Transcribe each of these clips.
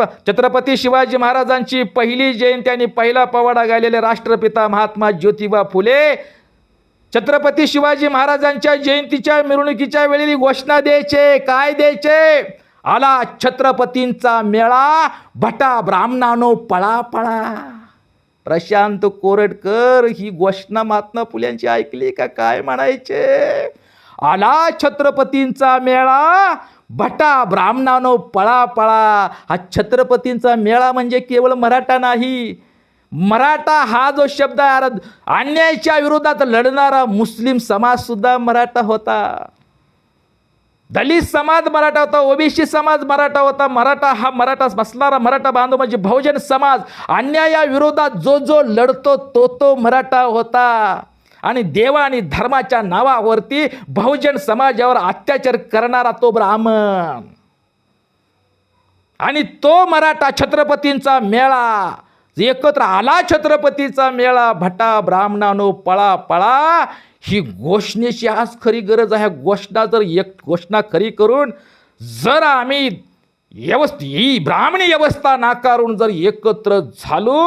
छत्रपती शिवाजी महाराजांची पहिली जयंती आणि पहिला पवाडा गायलेले राष्ट्रपिता महात्मा ज्योतिबा फुले. छत्रपती शिवाजी महाराजांच्या जयंतीच्या मिरवणुकीच्या वेळी घोषणा द्यायचे. काय द्यायचे? आला छत्रपतींचा मेळा. भटा ब्राह्मणानो पळा पळा प्रशांत कोरडकर ही घोषणा महात्मा फुल्यांची ऐकली का? काय म्हणायचे? आला छत्रपतींचा मेळा. भटा ब्राह्मणानो पळा पळा. हा छत्रपतींचा मेळा म्हणजे केवळ मराठा नाही. मराठा हा जो शब्द आहे अन्यायाच्या विरोधात लढणारा मुस्लिम समाज सुद्धा मराठा होता. दलित समाज मराठा होता ओबीसी समाज मराठा होता. मराठा हा मराठा बसणारा मराठा बांधव म्हणजे बहुजन समाज. अन्यायाविरोधात जो जो लढतो तो तो मराठा होता. आणि देवा आणि धर्माच्या नावावरती बहुजन समाजावर अत्याचार करणारा तो ब्राह्मण. आणि तो मराठा छत्रपतींचा मेळा. एकत्र आला छत्रपतीचा मेळा. भटा ब्राह्मणानो पळा पळा. ही घोषणेची आज खरी गरज आहे. घोषणा जर एक घोषणा खरी करून जर आम्ही व्यवस्थ ही ब्राह्मणी व्यवस्था नाकारून जर एकत्र झालो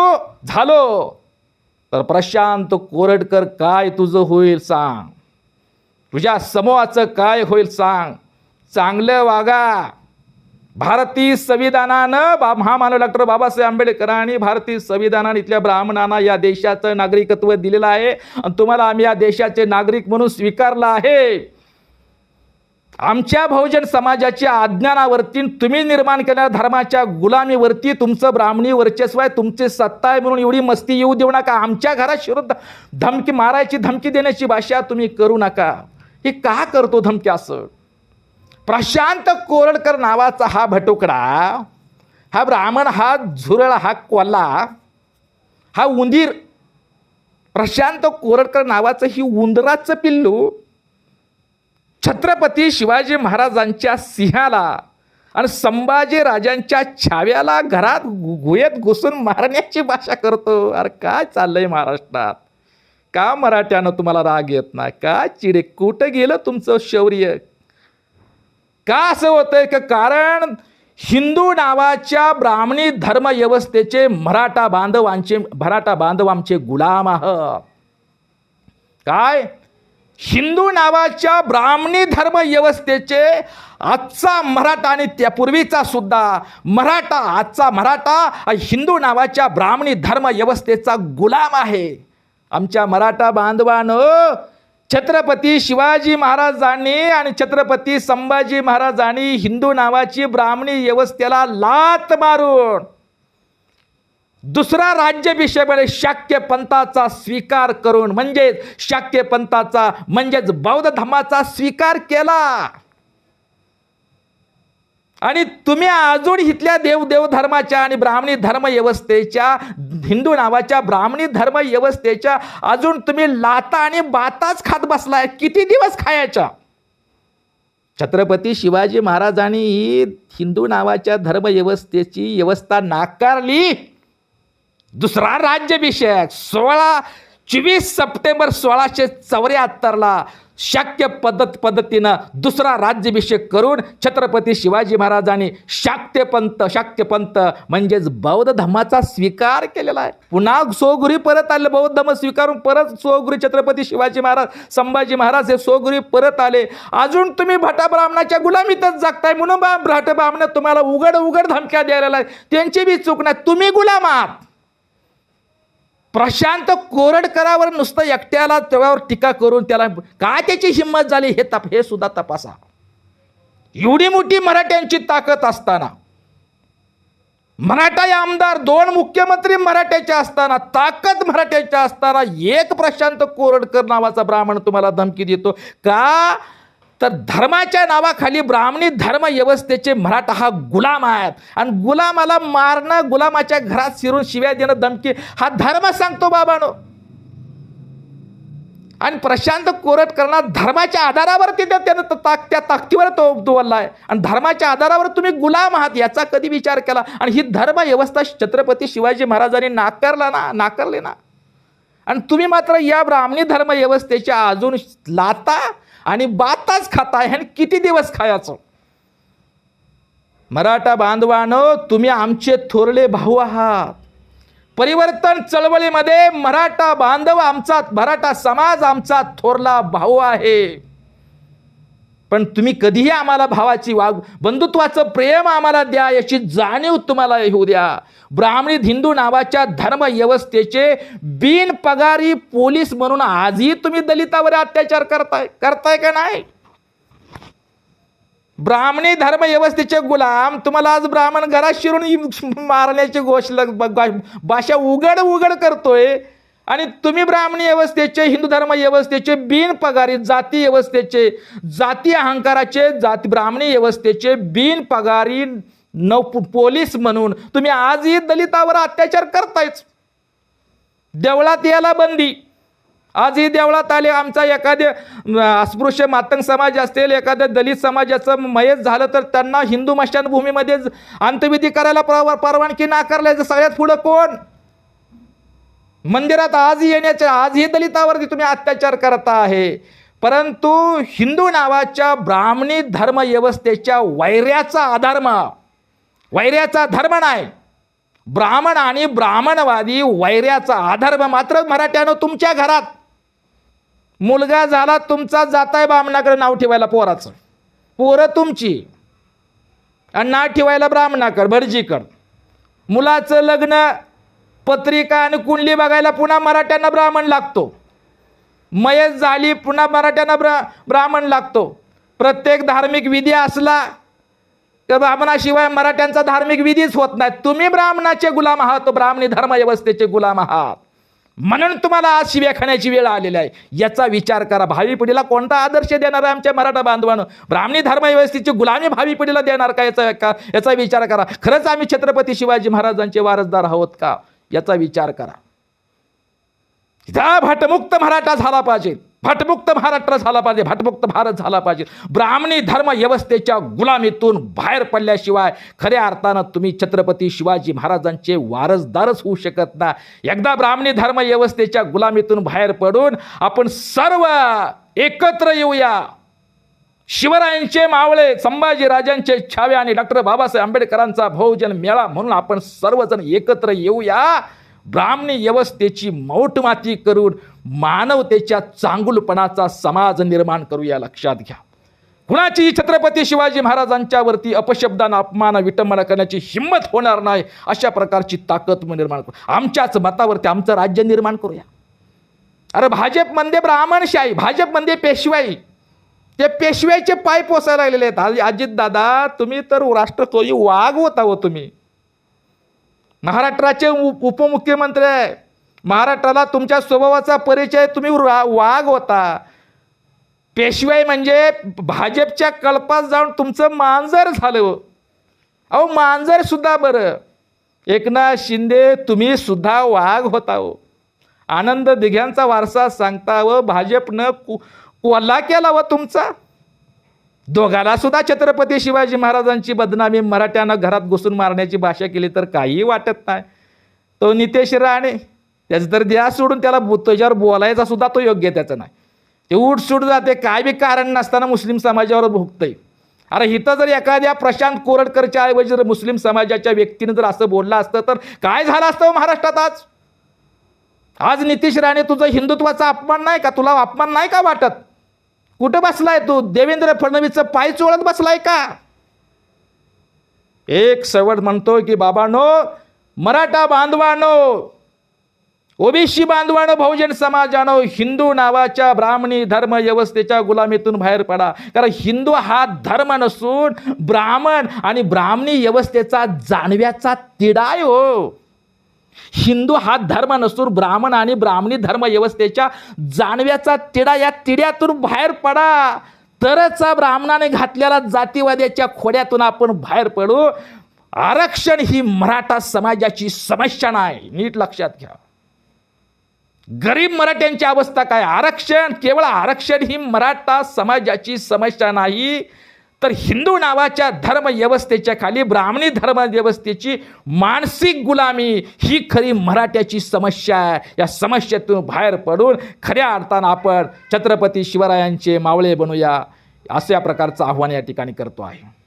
झालो तर प्रशांत कोरडकर काय तुझं होईल सांग. तुझ्या समूहाचं काय होईल सांग. चांगलं वागा. भारतीय संविधानानं बा महामानव डॉक्टर बाबासाहेब आंबेडकरांनी भारतीय संविधानानं इथल्या ब्राह्मणांना या देशाचं नागरिकत्व दिलेलं आहे. आणि तुम्हाला आम्ही या देशाचे नागरिक म्हणून स्वीकारलं आहे. आमच्या बहुजन समाजाच्या अज्ञानावरती तुम्ही निर्माण केलेल्या धर्माच्या गुलामीवरती तुमचं ब्राह्मणी वर्चस्व आहे तुमची सत्ता आहे म्हणून एवढी मस्ती येऊ देऊ नका. आमच्या घरात शिरू धमकी मारायची धमकी देण्याची भाषा तुम्ही करू नका. हे का करतो धमकी असं? प्रशांत कोरडकर नावाचा हा भटोकडा हा ब्राह्मण हा झुरळ हा कोल्हा हा उंदीर प्रशांत कोरडकर नावाचं ही उंदराचं पिल्लू छत्रपती शिवाजी महाराजांच्या सिंहाला आणि संभाजी राजांच्या छाव्याला घरात गुहेत घुसून मारण्याची भाषा करतो. अरे काय चाललंय महाराष्ट्रात? का मराठ्यानं तुम्हाला राग येत नाही? का चिडे? कुठं गेलं तुमचं शौर्य? का असं होतंय का? कारण हिंदू नावाच्या ब्राह्मणी धर्म व्यवस्थेचे मराठा बांधवांचे मराठा बांधव आमचे गुलाम आह. काय? हिंदू नावाच्या ब्राह्मणी धर्म व्यवस्थेचे आजचा मराठा आणि त्यापूर्वीचा सुद्धा मराठा आजचा मराठा हिंदू नावाच्या ब्राह्मणी धर्म व्यवस्थेचा गुलाम आहे. आमच्या मराठा बांधवानं छत्रपती शिवाजी महाराजांनी आणि छत्रपती संभाजी महाराजांनी हिंदू नावाची ब्राह्मणी व्यवस्थेला लात मारून दुसरा राज्याभिषेकाने शाक्य पंथाचा स्वीकार करून म्हणजेच शाक्य पंथाचा म्हणजेच बौद्ध धर्माचा स्वीकार केला. आणि तुम्ही अजून इथल्या देवदेव धर्माच्या आणि ब्राह्मणी धर्म व्यवस्थेच्या हिंदू नावाच्या ब्राह्मणी धर्म व्यवस्थेच्या अजून तुम्ही लाता आणि बाताच खात बसलाय. किती दिवस खायच्या? छत्रपती शिवाजी महाराजांनी ही हिंदू नावाच्या धर्मव्यवस्थेची व्यवस्था नाकारली. दुसरा राज्याभिषेक सोळा चोवीस सप्टेंबर सोळाशे चौऱ्याहत्तरला शाक्य पद्धत पद्धतीनं दुसरा राज्याभिषेक करून छत्रपती शिवाजी महाराजांनी शाक्यपंत शाक्यपंत म्हणजेच बौद्ध धर्माचा स्वीकार केलेला आहे. पुन्हा सोगुरी परत आले बौद्ध धर्म स्वीकारून परत सोगुरी छत्रपती शिवाजी महाराज संभाजी महाराज हे सोगुरी परत आले. अजून तुम्ही भटा ब्राह्मणाच्या गुलामीतच जगताय म्हणून बा भट ब्राह्मण तुम्हाला उघड उघड धमक्या द्यायला त्यांची बी चूक नाही. तुम्ही गुलाम आहात प्रशांत कोरडकरावर नुसतं एकट्याला त्यावर टीका करून त्याला काय त्याची हिंमत झाली हे तप हे सुद्धा तपासा. एवढी मोठी मराठ्यांची ताकद असताना मराठा आमदार दोन मुख्यमंत्री मराठ्याच्या असताना ताकद मराठ्याच्या असताना एक प्रशांत कोरडकर नावाचा ब्राह्मण तुम्हाला धमकी देतो. का? तर धर्माच्या नावाखाली ब्राह्मणी धर्मव्यवस्थेचे मराठा हा गुलाम आहेत आणि गुलामाला मारणं गुलामाच्या घरात शिरून शिव्या देणं धमकी हा धर्म सांगतो बाबानो. आणि प्रशांत कोरटकरना धर्माच्या आधारावरती त्या त्यानं ताक त्या ताकदीवर तो बोलला आहे आणि धर्माच्या आधारावर तुम्ही गुलाम आहात याचा कधी विचार केला? आणि ही धर्म व्यवस्था छत्रपती शिवाजी महाराजांनी नाकारला ना नाकारले ना. आणि तुम्ही मात्र या ब्राह्मणी धर्मव्यवस्थेच्या अजून लाता आणि बाताच खाताय आणि किती दिवस खायचं? मराठा बांधवानं तुम्ही आमचे थोरले भाऊ आहात. परिवर्तन चळवळीमध्ये मराठा बांधव आमचा मराठा समाज आमचा थोरला भाऊ आहे. पण तुम्ही कधीही आम्हाला भावाची वाग बंधुत्वाचं प्रेम आम्हाला द्या याची जाणीव तुम्हाला येऊ द्या. ब्राह्मणी हिंदू नावाच्या धर्मव्यवस्थेचे बिनपगारी पोलीस म्हणून आजही तुम्ही दलितावर अत्याचार करताय करताय का नाही? ब्राह्मणी धर्मव्यवस्थेचे गुलाम तुम्हाला आज ब्राह्मण घरात शिरून मारण्याची गोष्ट भाषा उघड उघड करतोय. आणि तुम्ही ब्राह्मणी व्यवस्थेचे हिंदू धर्म व्यवस्थेचे बिनपगारी जाती व्यवस्थेचे जाती अहंकाराचे जाती ब्राह्मणी व्यवस्थेचे बिनपगारी नव पोलीस म्हणून तुम्ही आजही दलितावर अत्याचार करतायच. देवळात याला बंदी. आजही देवळात आले आमचा एखाद्या अस्पृश्य मातंग समाज असेल एखाद्या दलित समाजाचं मयत झालं तर त्यांना हिंदू मशानभूमीमध्ये अंत्यविधी करायला परवानगी नाकारल्याचं सगळ्यात पुढं कोण? मंदिरात आज येण्याच्या आजही दलितावरती तुम्ही अत्याचार करता आहे. परंतु हिंदू नावाच्या ब्राह्मणी धर्मव्यवस्थेच्या वैर्याचा अधर्म वैर्याचा धर्म नाही. ब्राह्मण आणि ब्राह्मणवादी वैर्याचा अधर्म मात्र मराठ्यानं तुमच्या घरात. मुलगा झाला तुमचा जाताय ब्राह्मणाकडे नाव ठेवायला पोराचं. पोरं तुमची. आणि नाव ठेवायला ब्राह्मणाकड भटजीकड. मुलाचं लग्न पत्रिका आणि कुंडली बघायला पुन्हा मराठ्यांना ब्राह्मण लागतो. मयत झाली पुन्हा मराठ्यांना ब्रा ब्राह्मण लागतो. प्रत्येक धार्मिक विधी असला तर ब्राह्मणाशिवाय मराठ्यांचा धार्मिक विधीच होत नाही. तुम्ही ब्राह्मणाचे गुलाम आहात ब्राह्मणी धर्मव्यवस्थेचे गुलाम आहात. म्हणून तुम्हाला आज शिव्या खाण्याची वेळ आलेली आहे. याचा विचार करा. भावी पिढीला कोणता आदर्श देणार आहे आमच्या मराठा बांधवानं? ब्राह्मणी धर्मव्यवस्थेची गुलामी भावी पिढीला देणार का? याचा का याचा विचार करा. खरंच आम्ही छत्रपती शिवाजी महाराजांचे वारसदार आहोत का? याचा विचार करा. त्या भटमुक्त मराठा झाला पाहिजे. भटमुक्त महाराष्ट्र झाला पाहिजे. भटमुक्त भारत झाला पाहिजे. ब्राह्मणी धर्म व्यवस्थेच्या गुलामीतून बाहेर पडल्याशिवाय खऱ्या अर्थानं तुम्ही छत्रपती शिवाजी महाराजांचे वारसदारच होऊ शकत ना एकदा ब्राह्मणी धर्म व्यवस्थेच्या गुलामीतून बाहेर पडून आपण सर्व एकत्र येऊया. शिवरायांचे मावळे संभाजीराजांचे छावे आणि डॉक्टर बाबासाहेब आंबेडकरांचा बहुजन मेळा म्हणून आपण सर्वजण एकत्र येऊया. ब्राह्मणी व्यवस्थेची मौटमाती करून मानवतेच्या चांगुलपणाचा समाज निर्माण करूया लक्षात घ्या. कुणाची छत्रपती शिवाजी महाराजांच्यावरती अपशब्दान अपमान विटंबना करण्याची हिंमत होणार नाही अशा प्रकारची ताकद निर्माण करू. आमच्याच मतावरती आमचं राज्य निर्माण करूया. अरे भाजपमध्ये ब्राह्मणशाही भाजपमध्ये पेशवाई. ते पेशव्याचे पाय पोसायला लागलेले आहेत. अजित दादा तुम्ही तर राष्ट्रत्वही वाघ होता हो तुम्ही. महाराष्ट्राचे उप उपमुख्यमंत्री आहे. महाराष्ट्राला तुमच्या स्वभावाचा परिचय तुम्ही रा- वाघ होता. पेशवाई म्हणजे भाजपच्या कल्पात जाऊन तुमचं मांजर झालं हो. अहो मांजर सुद्धा बरं. एकनाथ शिंदे तुम्ही सुद्धा वाघ होता हो. आनंद दिघ्यांचा वारसा सांगता व भाजपनं कु कोल्हा केला व तुमचा? दोघाला सुद्धा छत्रपती शिवाजी महाराजांची बदनामी मराठ्यानं घरात घुसून मारण्याची भाषा केली तर काहीही वाटत नाही. तो नितेश राणे त्याचं तर ध्यास सोडून त्याला त्याच्यावर बोलायचा सुद्धा तो योग्य त्याचा नाही. ते उठसूट जाते काय बी कारण नसताना मुस्लिम समाजावर भोगतंय. अरे इथं जर एखाद्या प्रशांत कोरडकरच्या ऐवजी जर मुस्लिम समाजाच्या व्यक्तीने जर असं बोललं असतं तर काय झालं असतं हो महाराष्ट्रात आज? आज नितीश राणे तुझं हिंदुत्वाचा अपमान नाही का? तुला अपमान नाही का वाटत? कुठं बसलाय तू? देवेंद्र फडणवीसचं पाय चोळत बसलाय का? एक सवड म्हणतो की बाबानो मराठा बांधवानो ओबीसी बांधवानो बहुजन समाजानो हिंदू नावाच्या ब्राह्मणी धर्म व्यवस्थेच्या गुलामीतून बाहेर पडा. कारण हिंदू हा धर्म नसून ब्राह्मण आणि ब्राह्मणी व्यवस्थेचा जाणव्याचा तिडाय हो. हिंदू हा धर्म नसून ब्राह्मण आणि ब्राह्मणी धर्म व्यवस्थेच्या जाणव्याचा तिडा या तिड्यातून बाहेर पडा. तरच ब्राह्मणाने घातलेला जातीवाद्याच्या खोड्यातून आपण बाहेर पडू. आरक्षण ही मराठा समाजाची समस्या नाही. नीट लक्षात घ्या. गरीब मराठ्यांची अवस्था काय? आरक्षण केवळ आरक्षण ही मराठा समाजाची समस्या नाही. तर हिंदू नावाच्या धर्मव्यवस्थेच्या खाली ब्राह्मणी धर्म व्यवस्थेची मानसिक गुलामी ही खरी मराठ्याची समस्या आहे. या समस्येतून बाहेर पडून खऱ्या अर्थानं आपण छत्रपती शिवरायांचे मावळे बनूया अशा प्रकारचं आव्हान या ठिकाणी करतो आहे.